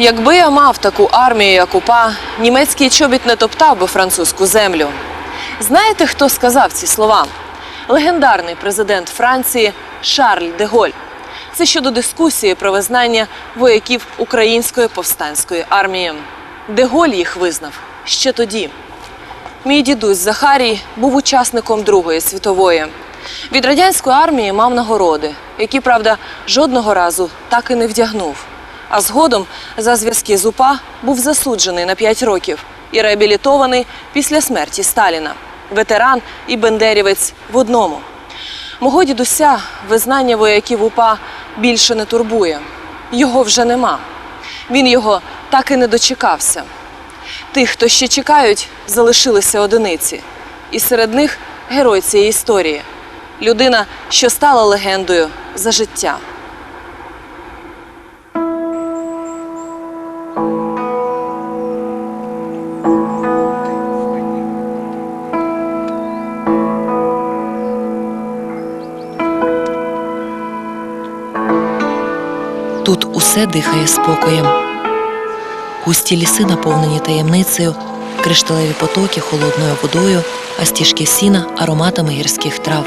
Якби я мав таку армію, як УПА, німецький чобіт не топтав би французьку землю. Знаєте, хто сказав ці слова? Легендарний президент Франції Шарль де Голь. Це щодо дискусії про визнання вояків української повстанської армії. Де Голь їх визнав ще тоді. Мій дідусь Захарій був учасником Другої світової. Від радянської армії мав нагороди, які, правда, жодного разу так і не вдягнув. А згодом за зв'язки з УПА був засуджений на 5 років і реабілітований після смерті Сталіна. Ветеран і бендерівець в одному. Мого дідуся визнання вояків УПА більше не турбує. Його вже нема. Він його так і не дочекався. Тих, хто ще чекають, залишилися одиниці. І серед них герой цієї історії людина, що стала легендою за життя. Дихає спокоєм. Густі ліси наповнені таємницею, кришталеві потоки холодною водою, а стіжки сіна ароматами гірських трав.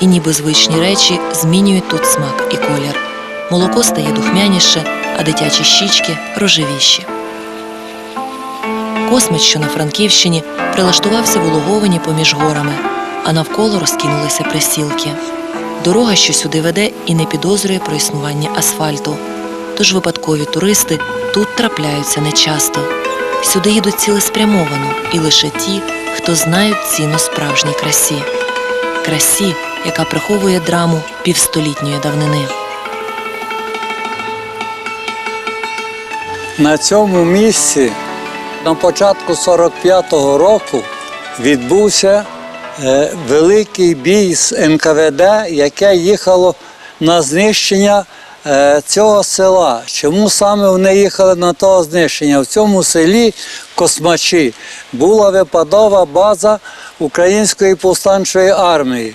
І ніби звичні речі змінюють тут смак і колір. Молоко стає духмяніше, а дитячі щічки рожевіші. Космич, що на Франківщині, прилаштувався в улоговині поміж горами, а навколо розкинулися присілки. Дорога, що сюди веде, і не підозрює про існування асфальту. Тож випадкові туристи тут трапляються нечасто. Сюди їдуть цілеспрямовано, і лише ті, хто знають ціну справжній красі. Красі, яка приховує драму півстолітньої давнини. На цьому місці на початку 45-го року відбувся е, великий бій з НКВД, яке їхало на знищення цього села. Чому саме вони їхали на того знищення? В цьому селі Космачі була випадова база Української повстанчої армії.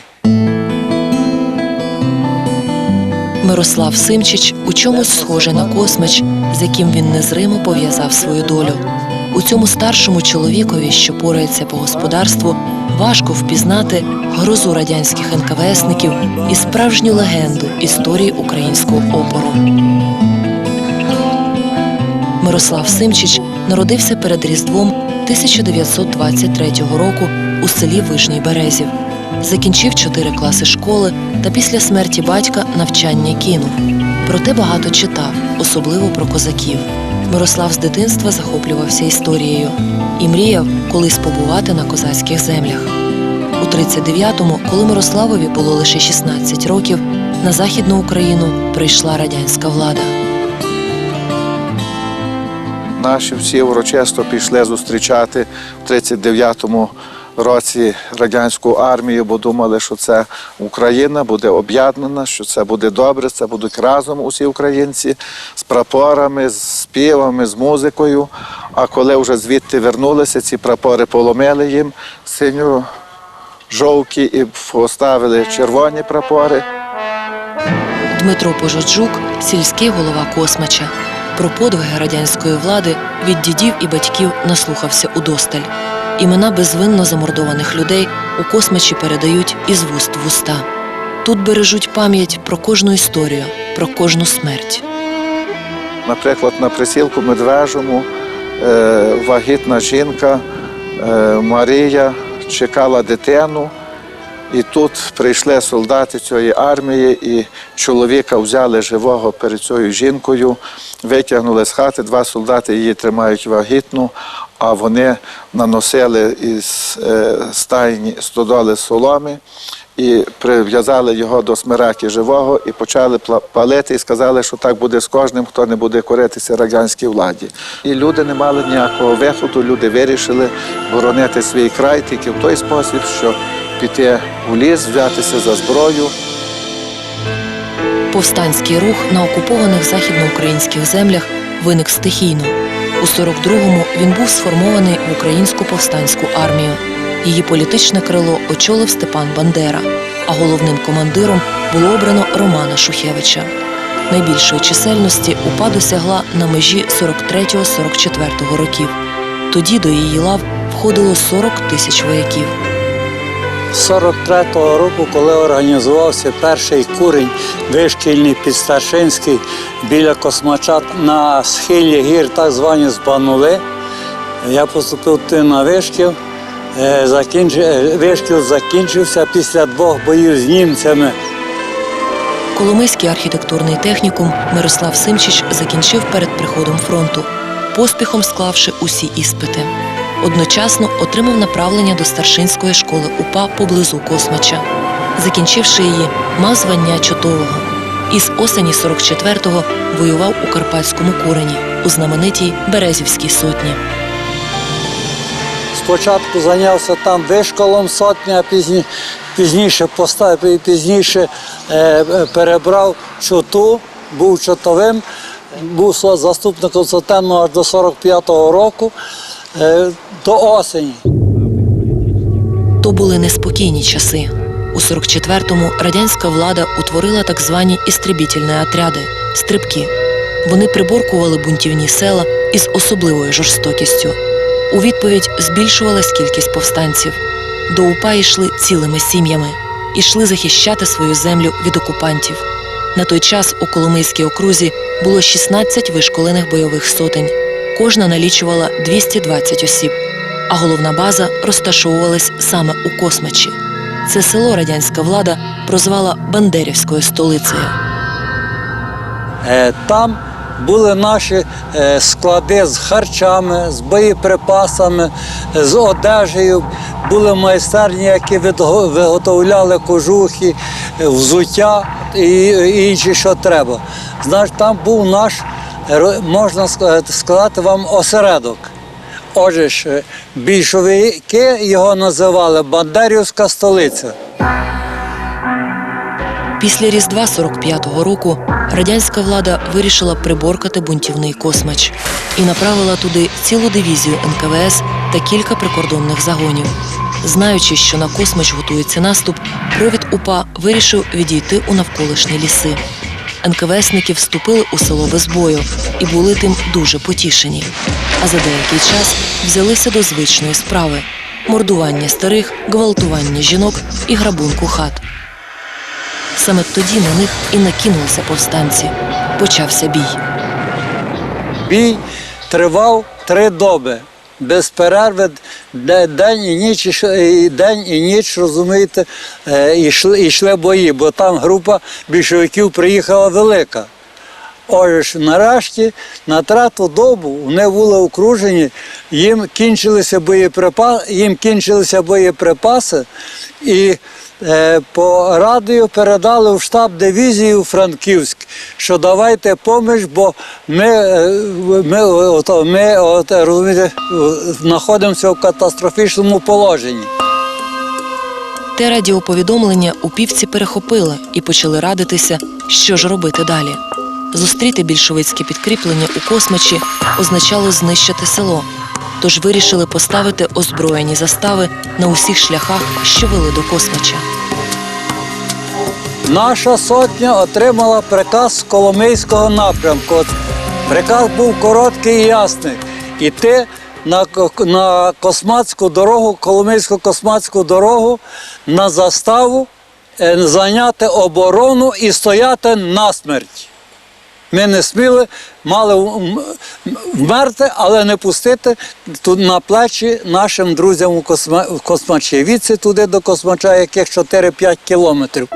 Мирослав Симчич у чомусь схожий на космич, з яким він незримо пов'язав свою долю. У цьому старшому чоловікові, що порається по господарству, важко впізнати грозу радянських НКВСників і справжню легенду історії українського опору. Мирослав Симчич народився перед Різдвом 1923 року у селі Вижній Березів. Закінчив чотири класи школи та після смерті батька навчання кинув. Проте багато читав, особливо про козаків. Мирослав з дитинства захоплювався історією і мріяв колись побувати на козацьких землях. У 39-му, коли Мирославові було лише 16 років, на Західну Україну прийшла радянська влада. Наші всі урочисто пішли зустрічати в 39-му році радянську армію, бо думали, що це Україна буде об'єднана, що це буде добре, це будуть разом усі українці з прапорами, з співами, з музикою. А коли вже звідти вернулися, ці прапори поломили їм синю жовті і поставили червоні прапори. Дмитро Пожоджук, сільський голова Космача. Про подвиги радянської влади від дідів і батьків наслухався удосталь. Імена безвинно замордованих людей у Космачі передають із вуст в уста. Тут бережуть пам'ять про кожну історію, про кожну смерть. Наприклад, на присілку Медвежому е, вагітна жінка е, Марія чекала дитину, і тут прийшли солдати цієї армії, і чоловіка взяли живого перед цією жінкою, витягнули з хати. Два солдати її тримають вагітну, а вони наносили із е, стайні стодоли соломи. І прив'язали його до смираки живого і почали палити, і сказали, що так буде з кожним, хто не буде коритися радянській владі. І люди не мали ніякого виходу, люди вирішили боронити свій край тільки в той спосіб, що піти у ліс, взятися за зброю. Повстанський рух на окупованих західноукраїнських землях виник стихійно. У 42-му він був сформований в українську повстанську армію. Її політичне крило очолив Степан Бандера, а головним командиром було обрано Романа Шухевича. найбільшої чисельності УПА досягла на межі 43-44 років. Тоді до її лав входило 40 тисяч вояків. З 43-го року, коли організувався перший курень вишкільний підстаршинський біля Космачат на схилі гір, так звані Збанули, я поступив туди на вишкіл. Е, е, Вишкіл закінчився після двох боїв з німцями. Коломийський архітектурний технікум Мирослав Симчич закінчив перед приходом фронту, поспіхом склавши усі іспити. Одночасно отримав направлення до старшинської школи УПА поблизу Космача. Закінчивши її, мав звання чотового. Із осені 44-го воював у Карпатському курені у знаменитій Березівській сотні. Спочатку зайнявся там вишколом сотня, а пізні, пізніше поставив, пізніше е, перебрав чоту, був чотовим, був заступником сотенного аж до 45-го року, е, до осені. То були неспокійні часи. У 44-му радянська влада утворила так звані істребітельні отряди стрибки. Вони приборкували бунтівні села із особливою жорстокістю. У відповідь збільшувалась кількість повстанців. До УПА йшли цілими сім'ями, ішли захищати свою землю від окупантів. На той час у Коломийській окрузі було 16 вишколених бойових сотень. Кожна налічувала 220 осіб а головна база розташовувалась саме у Космачі. Це село радянська влада прозвала Бандерівською столицею. Е, Там були наші е, склади з харчами, з боєприпасами, з одежею. Були майстерні, які виготовляли кожухи, е, взуття і і інші, що треба. Знаєш, там був наш, можна сказати вам, осередок. Отже ж, більшовики його називали Бандерівська столиця. Після Різдва 45-го року радянська влада вирішила приборкати бунтівний космач і направила туди цілу дивізію НКВС та кілька прикордонних загонів. Знаючи, що на космач готується наступ, провід УПА вирішив відійти у навколишні ліси. НКВСники вступили у село без бою і були тим дуже потішені. А за деякий час взялися до звичної справи мордування старих, гвалтування жінок і грабунку хат. Саме тоді на них і накинулися повстанці. Почався бій. Бій тривав три доби. Без перерви день і ніч, день і ніч, розумієте, е, йшли, йшли бої, бо там група більшовиків приїхала велика. Отже нарешті на трату добу вони були окружені, їм кінчилися боєприпаси, їм кінчилися боєприпаси, і по радіо передали в штаб дивізії у Франківськ, що давайте поміч, бо ми, е, ми, ото, ми от, розумієте, знаходимося в катастрофічному положенні. Те радіоповідомлення упівці перехопили і почали радитися, що ж робити далі. Зустріти більшовицьке підкріплення у космачі означало знищити село. Тож вирішили поставити озброєні застави на усіх шляхах, що вели до космача. Наша сотня отримала приказ з Коломийського напрямку. Приказ був короткий і ясний. Іти на, на космацьку дорогу, Коломийську космацьку дорогу на заставу, е, зайняти оборону і стояти насмерть. Ми не сміли, мали вмерти, але не пустити тут на плечі нашим друзям у Косма- Космачі. Відси туди до Космача, яких 4-5 кілометрів.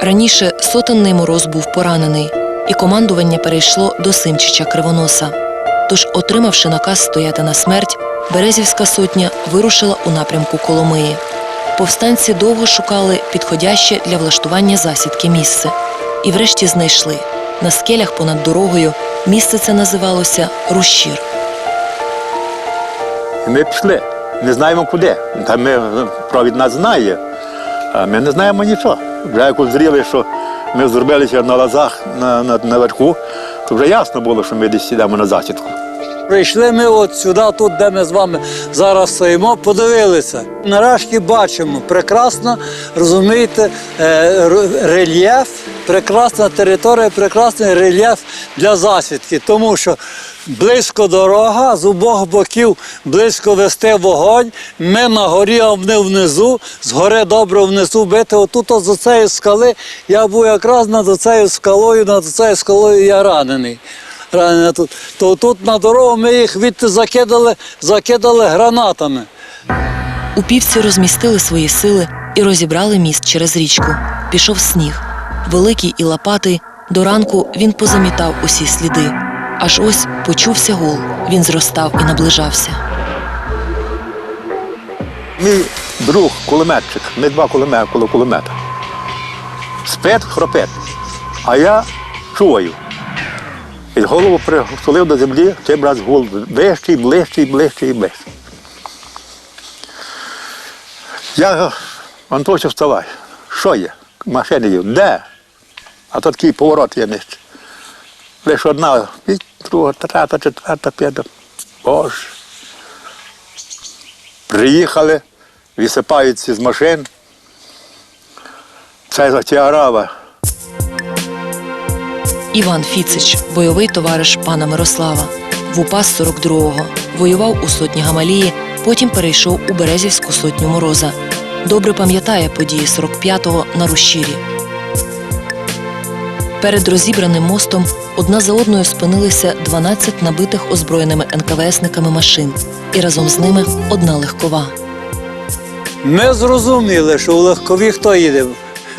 Раніше сотенний мороз був поранений, і командування перейшло до Симчича Кривоноса. Тож, отримавши наказ стояти на смерть, Березівська сотня вирушила у напрямку Коломиї. Повстанці довго шукали підходяще для влаштування засідки місце. І врешті знайшли. На скелях понад дорогою місце це називалося Рущір. Ми пішли. Не знаємо куди. Та ми провід нас знає, а ми не знаємо нічого. Вже як узріли, що ми зробилися на лазах на, на, наверху, то вже ясно було, що ми десь йдемо на засідку. Прийшли ми от сюди, тут, де ми з вами зараз стоїмо, подивилися. Нарешті бачимо прекрасно, розумієте, е, рельєф прекрасна територія, прекрасний рельєф для засідки, тому що близько дорога, з обох боків близько вести вогонь. Ми на горі, а вони внизу, згори добре внизу бити. Отут от з цієї скали я був якраз над цією скалою, над цією скалою я ранений. Тут. То тут на дорогу ми їх відти закидали, закидали гранатами. Упівці розмістили свої сили і розібрали міст через річку. Пішов сніг. Великий і лопатий. До ранку він позамітав усі сліди. Аж ось почувся гул. Він зростав і наближався. Мій друг кулеметчик, ми два кулемета коло кулемета. Спить, хропить. А я чую. І голову притулив до землі, тим раз вищий, ближчий, ближчий і ближчий. Я Антося, вставай. Що є? Машини є. Де? А то такий поворот є нижче. Лише одна, друга, трета, четверта, п'ята. Боже. Приїхали, висипаються з машин. Це за ті арави. Іван Фіцич, бойовий товариш пана Мирослава. В УПАС 42-го. Воював у сотні Гамалії, потім перейшов у Березівську сотню Мороза. Добре пам'ятає події 45-го на Рущирі. Перед розібраним мостом одна за одною спинилися 12 набитих озброєними НКВСниками машин, і разом з ними одна легкова. Ми зрозуміли, що у легкові хто їде.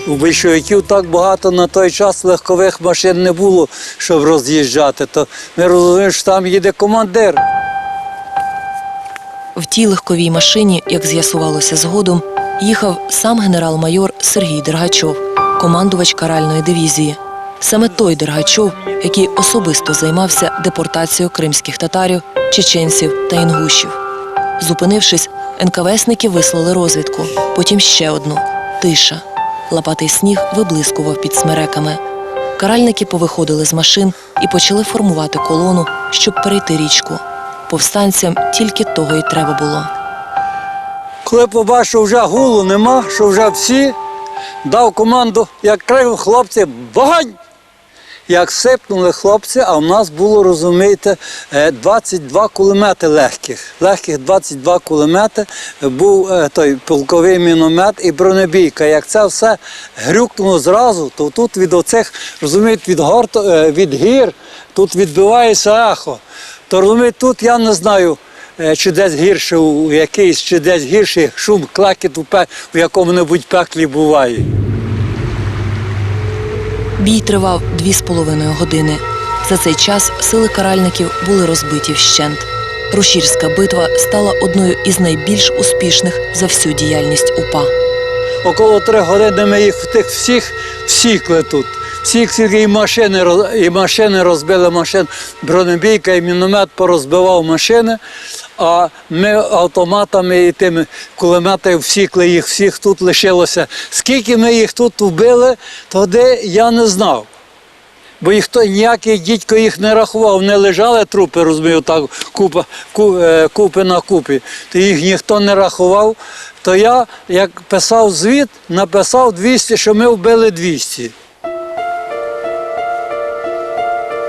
У більшовиків так багато на той час легкових машин не було, щоб роз'їжджати. То ми розуміємо, що там їде командир. В тій легковій машині, як з'ясувалося згодом, їхав сам генерал-майор Сергій Дергачов, командувач каральної дивізії. Саме той Дергачов, який особисто займався депортацією кримських татарів, чеченців та інгушів. Зупинившись, НКВСники вислали розвідку, потім ще одну тиша. Лопатий сніг виблискував під смереками. Каральники повиходили з машин і почали формувати колону, щоб перейти річку. Повстанцям тільки того й треба було. Коли побачив, що вже гулу нема, що вже всі, дав команду, як крив хлопці, вогонь! Як сипнули хлопці, а в нас було, розумієте, е, 22 кулемети легких. Легких 22 кулемети, був е, той полковий міномет і бронебійка. Як це все грюкнуло зразу, то тут від оцих, розумієте, від, гор, е, від гір, тут відбивається ехо. То розумієте, тут я не знаю, е, чи десь гірше у якийсь, чи десь гірший шум, клекіт у, пе- у якому-небудь пеклі буває. Бій тривав дві з половиною години. За цей час сили каральників були розбиті вщент. Рушірська битва стала одною із найбільш успішних за всю діяльність УПА. Около три години ми їх тих всіх всікли тут. Всіх і машини, і машини розбили машин. Бронебійка і міномет порозбивав машини, а ми автоматами і тими кулеметами всікли їх всіх тут лишилося. Скільки ми їх тут вбили, тоді я не знав. Бо їх ніякий дідько їх не рахував, не лежали трупи, розумію, так купа, ку, е, купи на купі. То їх ніхто не рахував. То я, як писав звіт, написав 200, що ми вбили 200.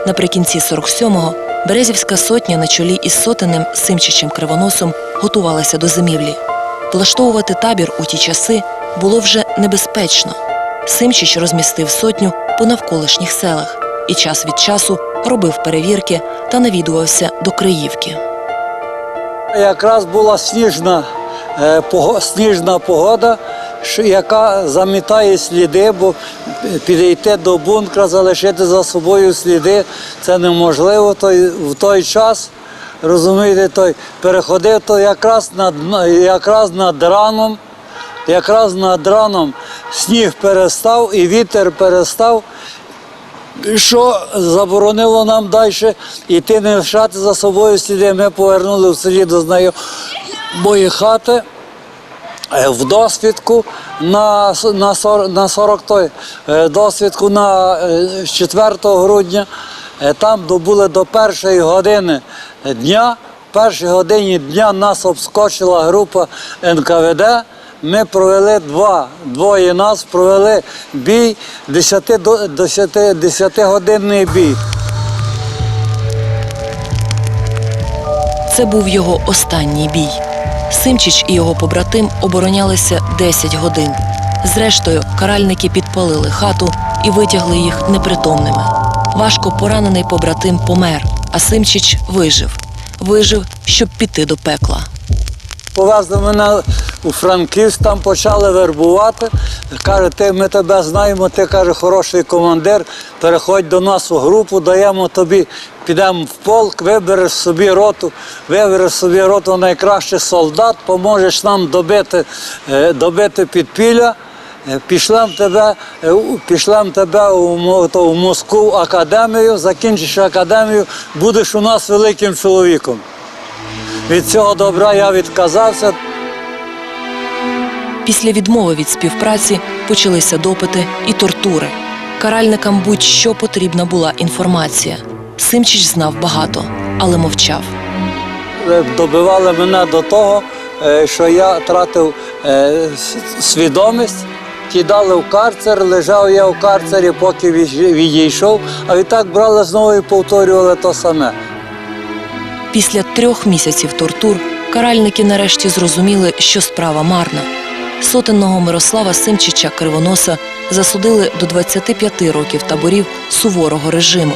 Наприкінці 47-го Березівська сотня на чолі із сотенем Симчичем Кривоносом готувалася до зимівлі. Влаштовувати табір у ті часи було вже небезпечно. Симчич розмістив сотню по навколишніх селах і час від часу робив перевірки та навідувався до Криївки. Якраз була сніжна, е, сніжна погода, яка замітає сліди, бо підійти до бункера, залишити за собою сліди це неможливо. Той, в той час, розумієте, той переходив то якраз над, якраз над раном, якраз над раном сніг перестав і вітер перестав. що заборонило нам далі йти не лишати за собою сліди. Ми повернули в селі до знайомої хати в досвідку на, на, 40, на 40 той, е, досвідку на е, 4 грудня. Е, Там добули до першої години дня. В першій годині дня нас обскочила група НКВД. ми провели два. Двоє нас провели бій, 10 до 10, 10-годинний бій. Це був його останній бій. Симчич і його побратим оборонялися 10 годин. Зрештою, каральники підпалили хату і витягли їх непритомними. Важко поранений побратим помер, а Симчич вижив. Вижив, щоб піти до пекла. Повезли мене у Франківськ, там почали вербувати. Каже, ти ми тебе знаємо, ти каже, хороший командир. Переходь до нас у групу, даємо тобі, підемо в полк, вибереш собі роту, вибереш собі роту найкращих солдат, поможеш нам добити, е, добити підпілля. Е, Пішлем тебе, е, пішлем тебе у, то, у Москву академію, закінчиш академію, будеш у нас великим чоловіком. Від цього добра я відказався. Після відмови від співпраці почалися допити і тортури. Каральникам будь-що потрібна була інформація. Симчич знав багато, але мовчав. Добивали мене до того, е, що я тратив е, свідомість, кидали в карцер, лежав я в карцері, поки відійшов, а відтак брали знову і повторювали те саме. Після трьох місяців тортур каральники нарешті зрозуміли, що справа марна. Сотенного Мирослава Симчича Кривоноса засудили до 25 років таборів суворого режиму.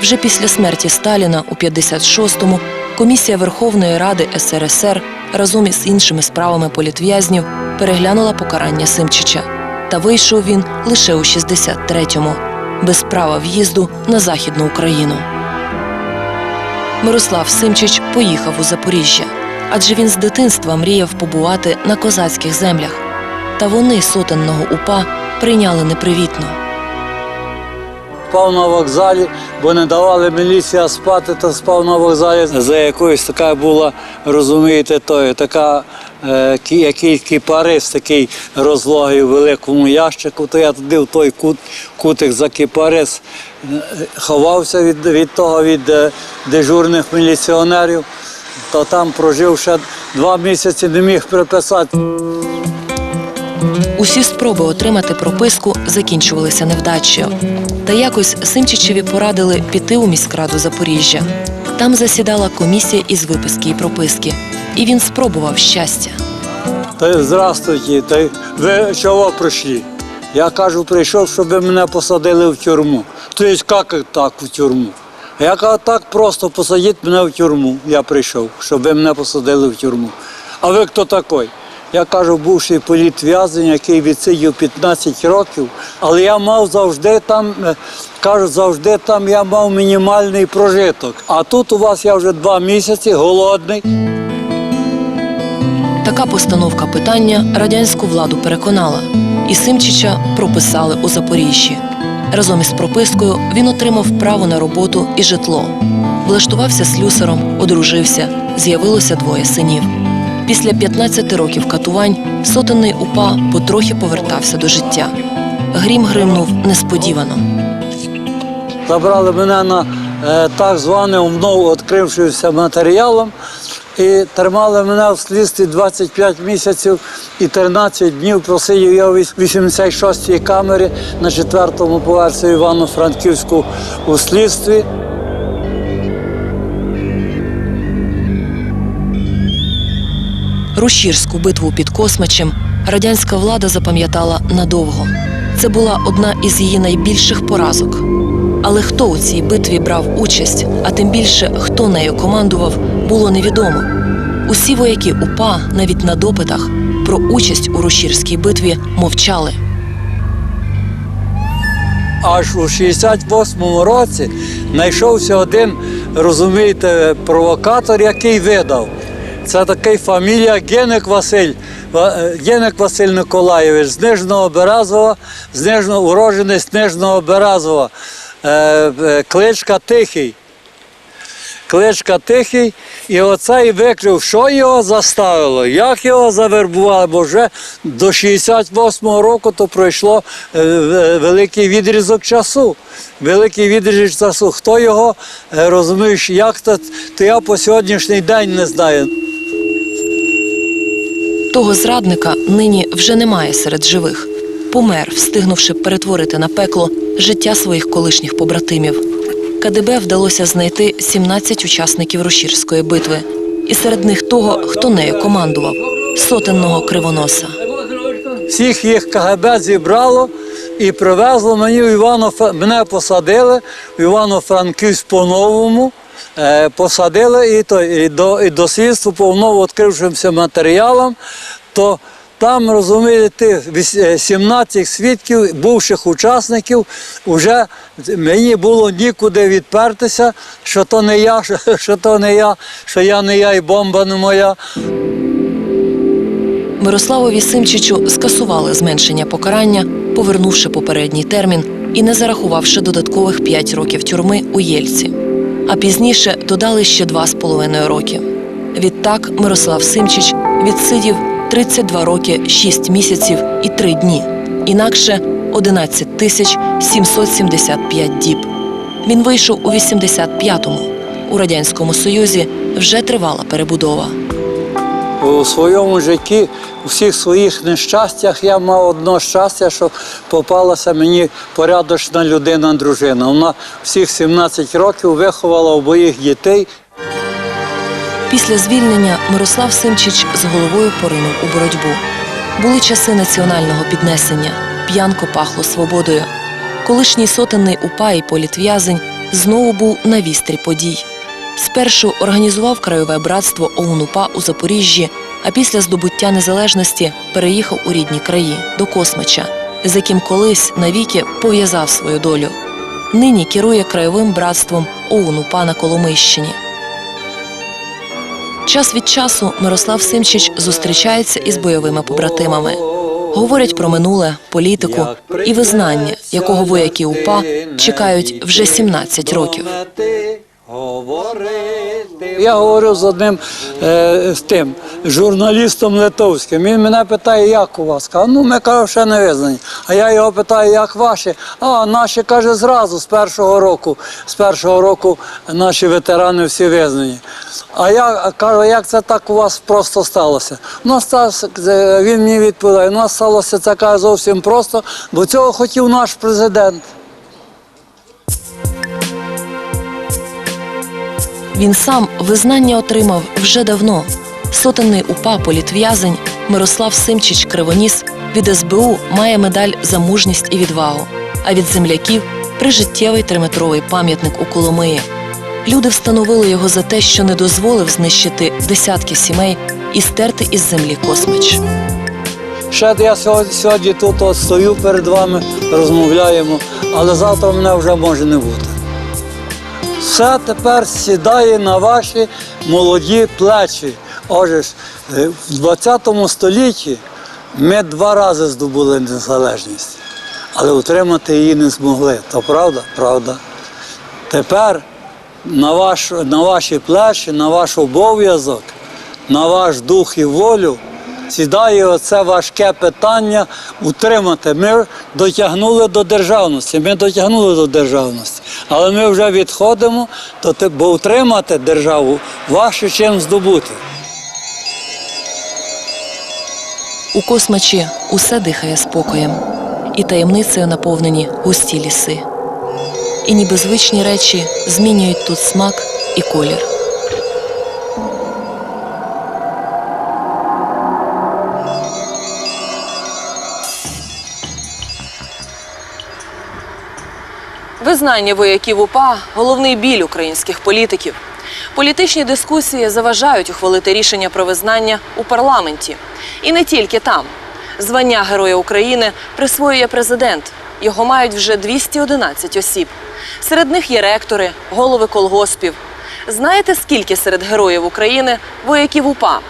Вже після смерті Сталіна у 56-му комісія Верховної Ради СРСР разом із іншими справами політв'язнів переглянула покарання Симчича. Та вийшов він лише у 63-му, без права в'їзду на Західну Україну. Мирослав Симчич поїхав у Запоріжжя, адже він з дитинства мріяв побувати на козацьких землях. Та вони сотенного упа прийняли непривітно. Спав на вокзалі, бо не давали міліція спати, та спав на вокзалі. За якоюсь така була, розумієте, тою, така, е, який кіпарис, такий розлогий у великому ящику, то я туди в той кут, кутик за кіпарис е, ховався від, від того, від е, дежурних міліціонерів, то там прожив ще два місяці, не міг приписати. Усі спроби отримати прописку закінчувалися невдачею. Та якось Симчичеві порадили піти у міськраду Запоріжжя. Там засідала комісія із виписки і прописки, і він спробував щастя. Та здравствуйте, та ви чого прийшли? Я кажу, прийшов, щоб ви мене посадили в тюрму. То є як так в тюрму? Я кажу, так просто посадіть мене в тюрму. Я прийшов, щоб ви мене посадили в тюрму. А ви хто такий? Я кажу, бувший політв'язень, який відсидів 15 років, але я мав завжди там, е, кажу, завжди там я мав мінімальний прожиток. А тут у вас я вже два місяці голодний. Така постановка питання радянську владу переконала, і Симчича прописали у Запоріжжі. Разом із пропискою він отримав право на роботу і житло. Влаштувався слюсаром, одружився, з'явилося двоє синів. Після 15 років катувань сотенний упа потрохи повертався до життя. Грім гримнув несподівано. Забрали мене на е, так званим вновь відкрившимся матеріалом і тримали мене в слідстві 25 місяців і 13 днів просидів я у 86-й камері на четвертому поверсі Івано-Франківську у слідстві. Рушірську битву під Космачем радянська влада запам'ятала надовго. Це була одна із її найбільших поразок. Але хто у цій битві брав участь, а тим більше хто нею командував, було невідомо. Усі вояки УПА, навіть на допитах, про участь у Рушірській битві мовчали. Аж у 68-му році знайшовся один, розумієте, провокатор, який видав. Це такий фамілія Генек Василь, е, Генек Василь Николаєвич з Нижного Березова, з Нижного, уродженець з Нижного Березова, е, е, кличка Тихий. Кличка Тихий, і оцей викрив, що його заставило, як його завербували, бо вже до 68-го року то пройшло е, великий відрізок часу. Великий відрізок часу. Хто його е, розумієш, як то, то я по сьогоднішній день не знаю. Того зрадника нині вже немає серед живих. Помер, встигнувши перетворити на пекло життя своїх колишніх побратимів. КДБ вдалося знайти 17 учасників Рушірської битви, і серед них того, хто нею командував сотенного кривоноса. Всіх їх КГБ зібрало і привезло мені в івано мене посадили в Івано-Франківськ по-новому. е, Посадили і, то, і, до, і до слідства по відкрившимся матеріалам, то там, розумієте, віс- е, 17 свідків, бувших учасників, вже мені було нікуди відпертися, що то не я, що то не я, що я не я і бомба не моя. Мирославові Симчичу скасували зменшення покарання, повернувши попередній термін і не зарахувавши додаткових 5 років тюрми у Єльці. А пізніше додали ще 2,5 роки. Відтак Мирослав Симчич відсидів 32 роки 6 місяців і 3 дні, інакше 11 тисяч 775 діб. Він вийшов у 85-му. У Радянському Союзі вже тривала перебудова. У своєму житті, у всіх своїх нещастях я мав одно щастя, що попалася мені порядочна людина, дружина. Вона всіх 17 років виховала обоїх дітей. Після звільнення Мирослав Симчич з головою поринув у боротьбу. Були часи національного піднесення, п'янко пахло свободою. Колишній сотенний упа і політв'язень знову був на вістрі подій. Спершу організував краєве братство ОУН-УПА у Запоріжжі, а після здобуття незалежності переїхав у рідні краї до Космича, з яким колись навіки пов'язав свою долю. Нині керує краєвим братством ОУН-УПА на Коломийщині. Час від часу Мирослав Симчич зустрічається із бойовими побратимами. Говорять про минуле, політику і визнання, якого вояки УПА чекають вже 17 років. Я говорив з одним е, з тим журналістом литовським. Він мене питає, як у вас? Кажу, ну ми кажу, ще не визнані. А я його питаю, як ваші? А наші каже зразу з першого року. З першого року наші ветерани всі визнані. А я кажу, як це так у вас просто сталося? У нас е, він мені відповідає, у нас сталося це каже, зовсім просто, бо цього хотів наш президент. Він сам визнання отримав вже давно. Сотенний УПА політв'язень Мирослав Симчич Кривоніс від СБУ має медаль за мужність і відвагу, а від земляків прижиттєвий триметровий пам'ятник у Коломиї. Люди встановили його за те, що не дозволив знищити десятки сімей і стерти із землі космич. Ще я сьогодні тут от стою перед вами, розмовляємо, але завтра мене вже може не бути. Все тепер сідає на ваші молоді плечі. Отже, е, в 20 столітті ми два рази здобули незалежність, але утримати її не змогли. То правда? Правда. Тепер на, ваш, на ваші плечі, на ваш обов'язок, на ваш дух і волю сідає оце важке питання утримати. Ми дотягнули до державності, ми дотягнули до державності, але ми вже відходимо, то бо утримати державу важче, чим здобути. У космачі усе дихає спокоєм, і таємницею наповнені густі ліси. І ніби звичні речі змінюють тут смак і колір. Визнання вояків УПА головний біль українських політиків. Політичні дискусії заважають ухвалити рішення про визнання у парламенті. І не тільки там. Звання Героя України присвоює президент. Його мають вже 211 осіб. Серед них є ректори, голови колгоспів. Знаєте, скільки серед героїв України вояків УПА?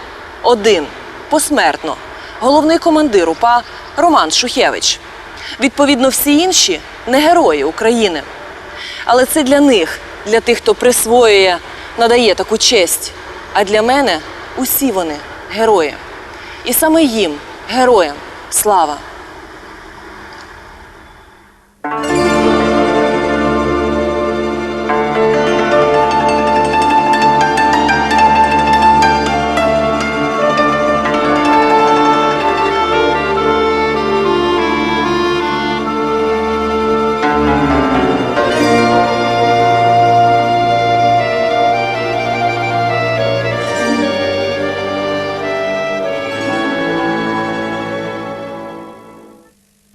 Один посмертно. Головний командир УПА Роман Шухевич. Відповідно, всі інші не герої України. Але це для них, для тих, хто присвоює, надає таку честь. А для мене усі вони герої. І саме їм, героям, слава.